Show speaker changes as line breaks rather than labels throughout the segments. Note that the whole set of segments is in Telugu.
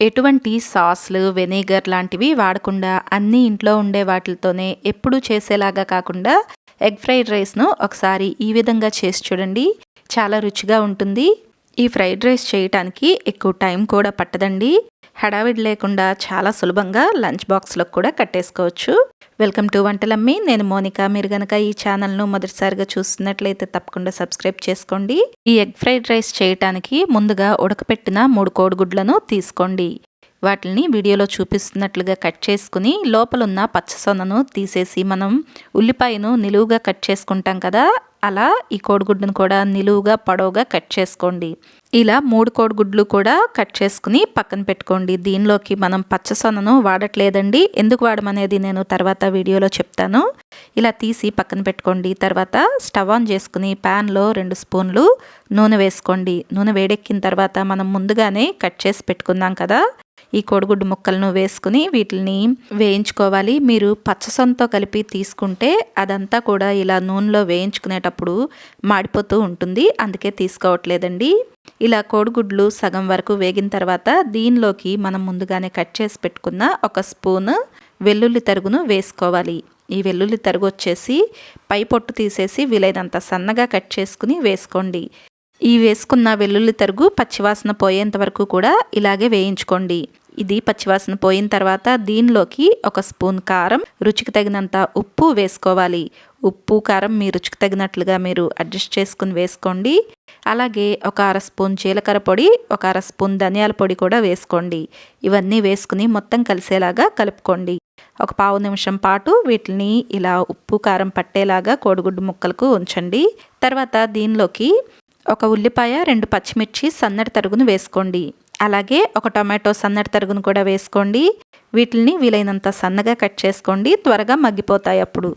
ఎటువంటి సాస్లు వెనిగర్ లాంటివి వాడకుండా అన్నీ ఇంట్లో ఉండే వాటితోనే ఎప్పుడూ చేసేలాగా కాకుండా ఎగ్ ఫ్రైడ్ రైస్ను ఒకసారి ఈ విధంగా చేసి చూడండి. చాలా రుచిగా ఉంటుంది. ఈ ఫ్రైడ్ రైస్ చేయటానికి ఎక్కువ టైం కూడా పట్టదండి. హడావిడి లేకుండా చాలా సులభంగా లంచ్ బాక్స్లో కూడా కట్టేసుకోవచ్చు. Welcome to Vantalammi. నేను మోనిక. మీరు గనక ఈ ఛానల్ను మొదటిసారిగా చూస్తున్నట్లయితే తప్పకుండా సబ్స్క్రైబ్ చేసుకోండి. ఈ ఎగ్ ఫ్రైడ్ రైస్ చేయటానికి ముందుగా ఉడకపెట్టిన మూడు కోడిగుడ్లను తీసుకోండి. వాటిని వీడియోలో చూపిస్తున్నట్లుగా కట్ చేసుకుని లోపలున్న పచ్చసొనను తీసేసి మనం ఉల్లిపాయను నిలువుగా కట్ చేసుకుంటాం కదా అలా ఈ కోడిగుడ్డును కూడా నిలువుగా పొడవుగా కట్ చేసుకోండి. ఇలా మూడు కోడిగుడ్లు కూడా కట్ చేసుకుని పక్కన పెట్టుకోండి. దీనిలోకి మనం పచ్చసొనను వాడట్లేదండి. ఎందుకు వాడమనేది నేను తర్వాత వీడియోలో చెప్తాను. ఇలా తీసి పక్కన పెట్టుకోండి. తర్వాత స్టవ్ ఆన్ చేసుకుని ప్యాన్లో రెండు స్పూన్లు నూనె వేసుకోండి. నూనె వేడెక్కిన తర్వాత మనం ముందుగానే కట్ చేసి పెట్టుకుందాం కదా. ఈ కోడిగుడ్డు ముక్కలను వేసుకుని వీటిని వేయించుకోవాలి. మీరు పచ్చసొనతో కలిపి తీసుకుంటే అదంతా కూడా ఇలా నూనెలో వేయించుకునేటప్పుడు మాడిపోతూ ఉంటుంది. అందుకే తీసుకోవట్లేదండి. ఇలా కోడిగుడ్లు సగం వరకు వేగిన తర్వాత దీనిలోకి మనం ముందుగానే కట్ చేసి పెట్టుకున్న ఒక స్పూన్ వెల్లుల్లి తరుగును వేసుకోవాలి. ఈ వెల్లుల్లి తరుగు వచ్చేసి పై పొట్టు తీసేసి వీలైనంత సన్నగా కట్ చేసుకుని వేసుకోండి. ఈ వేసుకున్న వెల్లుల్లి తరుగు పచ్చివాసన పోయేంత వరకు కూడా ఇలాగే వేయించుకోండి. ఇది పచ్చివాసన పోయిన తర్వాత దీనిలోకి ఒక స్పూన్ కారం రుచికి తగినంత ఉప్పు వేసుకోవాలి. ఉప్పు కారం మీ రుచికి తగినట్లుగా మీరు అడ్జస్ట్ చేసుకుని వేసుకోండి. అలాగే ఒక అర స్పూన్ జీలకర్ర పొడి ఒక అర స్పూన్ ధనియాల పొడి కూడా వేసుకోండి. ఇవన్నీ వేసుకుని మొత్తం కలిసేలాగా కలుపుకోండి. ఒక పావు నిమిషం పాటు వీటిని ఇలా ఉప్పు కారం పట్టేలాగా కోడిగుడ్డు ముక్కలకు ఉంచండి. తర్వాత దీనిలోకి ఒక ఉల్లిపాయ రెండు పచ్చిమిర్చి సన్నటి తరుగును వేసుకోండి. అలాగే ఒక టొమాటో సన్నటి తరుగును కూడా వేసుకోండి. వీటిని వీలైనంత సన్నగా కట్ చేసుకోండి. త్వరగా మగ్గిపోతాయి అప్పుడు.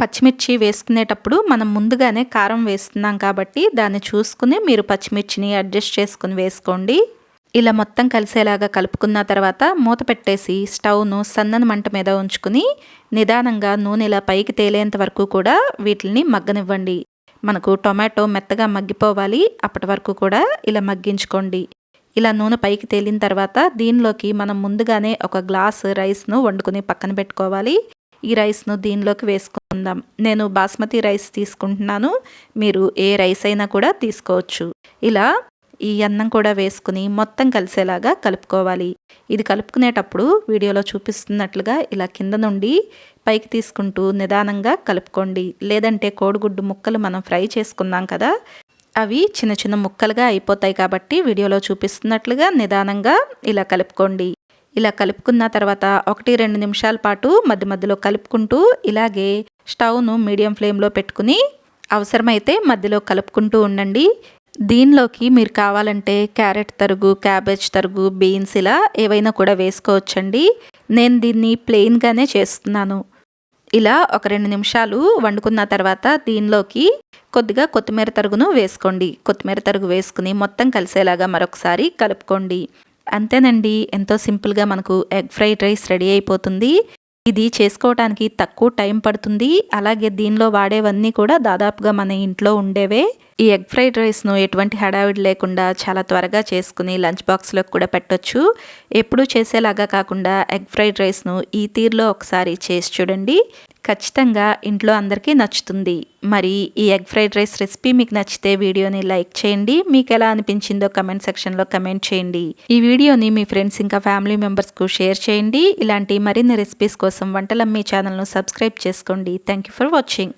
పచ్చిమిర్చి వేసుకునేటప్పుడు మనం ముందుగానే కారం వేస్తున్నాం కాబట్టి దాన్ని చూసుకుని మీరు పచ్చిమిర్చిని అడ్జస్ట్ చేసుకుని వేసుకోండి. ఇలా మొత్తం కలిసేలాగా కలుపుకున్న తర్వాత మూత పెట్టేసి స్టవ్ను సన్నని మంట మీద ఉంచుకుని నిదానంగా నూనె ఇలా పైకి తేలేంత వరకు కూడా వీటిని మగ్గనివ్వండి. మనకు టొమాటో మెత్తగా మగ్గిపోవాలి. అప్పటి వరకు కూడా ఇలా మగ్గించుకోండి. ఇలా నూనె పైకి తేలిన తర్వాత దీనిలోకి మనం ముందుగానే ఒక గ్లాస్ రైస్ను వండుకుని పక్కన పెట్టుకోవాలి. ఈ రైస్ను దీనిలోకి వేసుకుందాం. నేను బాస్మతి రైస్ తీసుకుంటున్నాను. మీరు ఏ రైస్ అయినా కూడా తీసుకోవచ్చు. ఇలా ఈ అన్నం కూడా వేసుకుని మొత్తం కలిసేలాగా కలుపుకోవాలి. ఇది కలుపుకునేటప్పుడు వీడియోలో చూపిస్తున్నట్లుగా ఇలా కింద నుండి పైకి తీసుకుంటూ నిదానంగా కలుపుకోండి. లేదంటే కోడిగుడ్డు ముక్కలు మనం ఫ్రై చేసుకున్నాం కదా అవి చిన్న చిన్న ముక్కలుగా అయిపోతాయి కాబట్టి వీడియోలో చూపిస్తున్నట్లుగా నిదానంగా ఇలా కలుపుకోండి. ఇలా కలుపుకున్న తర్వాత ఒకటి రెండు నిమిషాల పాటు మధ్య మధ్యలో కలుపుకుంటూ ఇలాగే స్టవ్ను మీడియం ఫ్లేమ్లో పెట్టుకుని అవసరమైతే మధ్యలో కలుపుకుంటూ ఉండండి. దీనిలోకి మీరు కావాలంటే క్యారెట్ తరుగు క్యాబేజ్ తరుగు బీన్స్ ఇలా ఏవైనా కూడా వేసుకోవచ్చండి. నేను దీన్ని ప్లెయిన్గానే చేస్తున్నాను. ఇలా ఒక రెండు నిమిషాలు వండుకున్న తర్వాత దీనిలోకి కొద్దిగా కొత్తిమీర తరుగును వేసుకోండి. కొత్తిమీర తరుగు వేసుకుని మొత్తం కలిసేలాగా మరొకసారి కలుపుకోండి. అంతేనండి ఎంతో సింపుల్గా మనకు ఎగ్ ఫ్రైడ్ రైస్ రెడీ అయిపోతుంది. ఇది చేసుకోవడానికి తక్కువ టైం పడుతుంది. అలాగే దీనిలో వాడేవన్నీ కూడా దాదాపుగా మన ఇంట్లో ఉండేవే. ఈ ఎగ్ ఫ్రైడ్ రైస్ను ఎటువంటి హడావిడి లేకుండా చాలా త్వరగా చేసుకుని లంచ్ బాక్స్లోకి కూడా పెట్టొచ్చు. ఎప్పుడూ చేసేలాగా కాకుండా ఎగ్ ఫ్రైడ్ రైస్ను ఈ తీరులో ఒకసారి చేసి చూడండి. ఖచ్చితంగా ఇంట్లో అందరికీ నచ్చుతుంది. మరి ఈ ఎగ్ ఫ్రైడ్ రైస్ రెసిపీ మీకు నచ్చితే వీడియోని లైక్ చేయండి. మీకు ఎలా అనిపించిందో కమెంట్ సెక్షన్లో కమెంట్ చేయండి. ఈ వీడియోని మీ ఫ్రెండ్స్ ఇంకా ఫ్యామిలీ మెంబర్స్కు షేర్ చేయండి. ఇలాంటి మరిన్ని రెసిపీస్ కోసం వంటలమ్మీ ఛానల్ను సబ్స్క్రైబ్ చేసుకోండి. Thank you for watching.